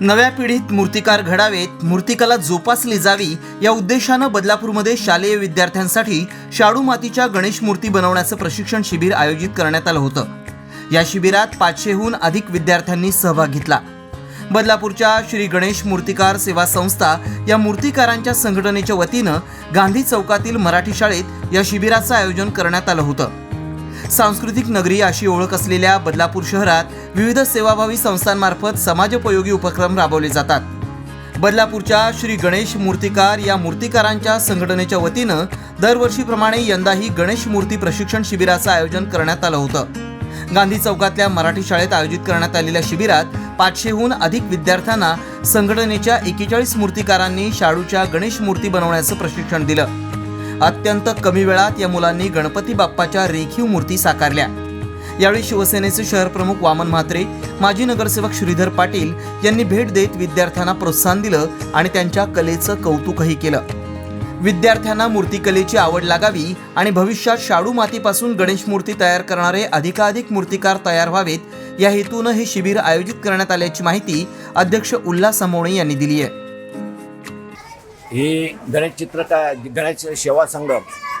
नव्या पिढीत मूर्तिकार घडावेत मूर्तिकला जोपासली जावी या उद्देशानं बदलापूरमध्ये शालेय विद्यार्थ्यांसाठी शाडू मातीच्या गणेश मूर्ती बनवण्याचं प्रशिक्षण शिबिर आयोजित करण्यात आलं होतं. या शिबिरात पाचशेहून अधिक विद्यार्थ्यांनी सहभाग घेतला. बदलापूरच्या श्री गणेश मूर्तिकार सेवा संस्था या मूर्तिकारांच्या संघटनेच्या वतीनं गांधी चौकातील मराठी शाळेत या शिबिराचं आयोजन करण्यात आलं होतं. सांस्कृतिक नगरी अशी ओळख असलेल्या बदलापूर शहरात विविध सेवाभावी संस्थांमार्फत समाजोपयोगी उपक्रम राबवले जातात. बदलापूरच्या श्री गणेश मूर्तिकार या मूर्तिकारांच्या संघटनेच्या वतीनं दरवर्षीप्रमाणे यंदाही गणेश मूर्ती प्रशिक्षण शिबिराचं आयोजन करण्यात आलं होतं. गांधी चौकातल्या मराठी शाळेत आयोजित करण्यात आलेल्या शिबिरात पाचशेहून अधिक विद्यार्थ्यांना संघटनेच्या एकेचाळीस मूर्तिकारांनी शाडूच्या गणेश मूर्ती बनवण्याचं प्रशिक्षण दिलं. अत्यंत कमी वेळात या मुलांनी गणपती बाप्पाच्या रेखीव मूर्ती साकारल्या. यावेळी शिवसेनेचे शहर प्रमुख वामन म्हात्रे माजी नगरसेवक श्रीधर पाटील यांनी भेट देत विद्यार्थ्यांना प्रोत्साहन दिलं आणि त्यांच्या कलेचं कौतुकही केलं. विद्यार्थ्यांना मूर्तिकलेची आवड लागावी आणि भविष्यात शाडू मातीपासून गणेश मूर्ती तयार करणारे अधिकाधिक मूर्तिकार तयार व्हावेत या हेतूनं हे शिबिर आयोजित करण्यात आल्याची माहिती अध्यक्ष उल्हास समोणे यांनी दिली आहे ही गणेश चित्रकार गणेश सेवा संघ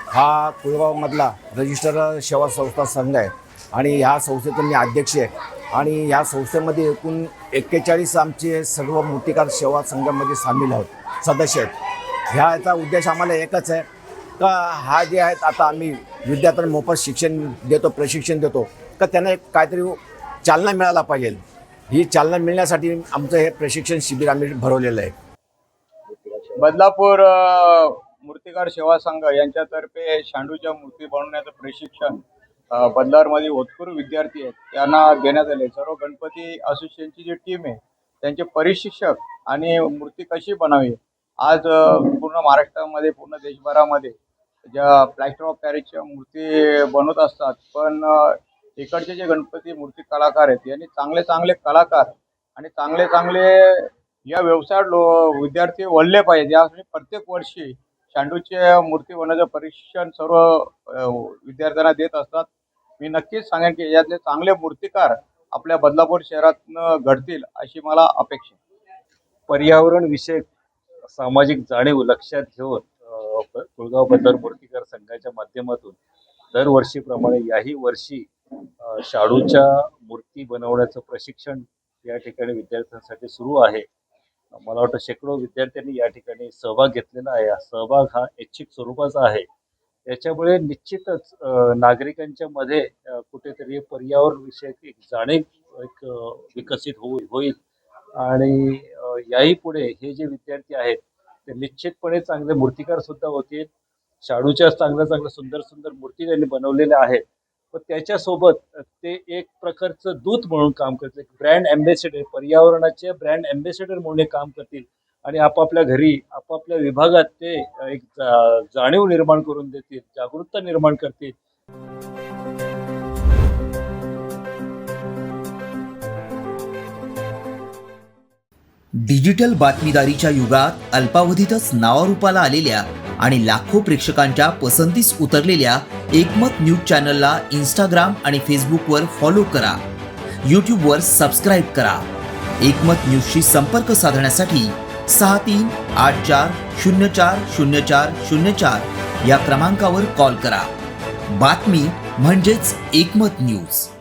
हा कुळगावमधला रजिस्टर सेवा संस्था संघ आहे. आणि ह्या संस्थेतून मी अध्यक्ष आहे. आणि ह्या संस्थेमध्ये एकूण एक्केचाळीस आमचे सर्व मूर्तिकार सेवा संघामध्ये सामील आहोत सदस्य आहेत. ह्या याचा उद्देश आम्हाला एकच आहे का हा जे आहेत आता आम्ही विद्यार्थ्यांना मोफत शिक्षण देतो प्रशिक्षण देतो का त्यांना एक काहीतरी चालना मिळायला पाहिजे. ही चालना मिळण्यासाठी आमचं हे प्रशिक्षण शिबिर आम्ही भरवलेलं आहे. बदलापूर मूर्तिकार सेवा संघ यांच्यातर्फे शांडूच्या मूर्ती बनवण्याचं प्रशिक्षण बदलारमध्ये होतकरू विद्यार्थी आहेत त्यांना देण्यात आले. सर्व गणपती असोसिएशनची जी टीम आहे त्यांचे परिशिक्षक आणि मूर्ती कशी बनावी? आज पूर्ण महाराष्ट्रामध्ये पूर्ण देशभरामध्ये ज्या प्लॅस्टर ऑफ पॅरिसच्या मूर्ती बनवत असतात पण इकडचे जे गणपती मूर्ती कलाकार आहेत यांनी चांगले चांगले कलाकार आणि चांगले चांगले या व्यवसायात लो विद्यार्थी वळले पाहिजे यासाठी प्रत्येक वर्षी शांडूचे मूर्ती बनवण्याचं परीक्षण सर्व अ, विद्यार्थ्यांना देत असतात मी नक्कीच सांगेन की यातले चांगले मूर्तिकार आपल्या बदलापूर शहरातनं घडतील अशी मला अपेक्षा आहे. पर्यावरण विषयक सामाजिक जाणीव लक्षात घेऊन अ, कुळगाव बंदर मूर्तिकार संघाच्या माध्यमातून दरवर्षीप्रमाणे याही वर्षी अ, शाडूच्या मूर्ती बनवण्याचं प्रशिक्षण या ठिकाणी विद्यार्थ्यांसाठी सुरू आहे मला वाटतं शेकडो विद्यार्थ्यांनी या ठिकाणी सहभाग घेतलेला आहे. हा सहभाग हा ऐच्छिक स्वरूपाचा आहे. त्याच्यामुळे निश्चितच नागरिकांच्या मध्ये कुठेतरी पर्यावरण विषयक एक जाणीव एक विकसित होऊ होईल. आणि याही पुढे हे जे विद्यार्थी आहेत ते निश्चितपणे चांगले मूर्तिकार सुद्धा होतील. शाडूच्या चांगल्या चांगल्या सुंदर सुंदर मूर्ती त्यांनी बनवलेल्या आहेत. पण त्याच्यासोबत ते एक प्रकारचं दूत म्हणून काम करते ब्रँड ॲम्बेसेडर पर्यावरणाचे ब्रँड ॲम्बेसेडर म्हणून हे काम करतील. आणि आपापल्या घरी आपापल्या विभागात ते एक जाणीव निर्माण करून देतील जागरूकता निर्माण करतील. डिजिटल बातमीदारीच्या युगात अल्पावधीतच नावारूपाला आलेल्या आणि लाखो प्रेक्षकांच्या पसंतीस उतरलेल्या एकमत न्यूज चॅनलला इंस्टाग्राम आणि फेसबुकवर फॉलो करा. यूट्यूबवर सबस्क्राईब करा. एकमत न्यूजशी संपर्क साधण्यासाठी सहा तीन आठ चार शून्य चार शून्य चार शून्य चार या क्रमांकावर कॉल करा. बातमी म्हणजेच एकमत न्यूज.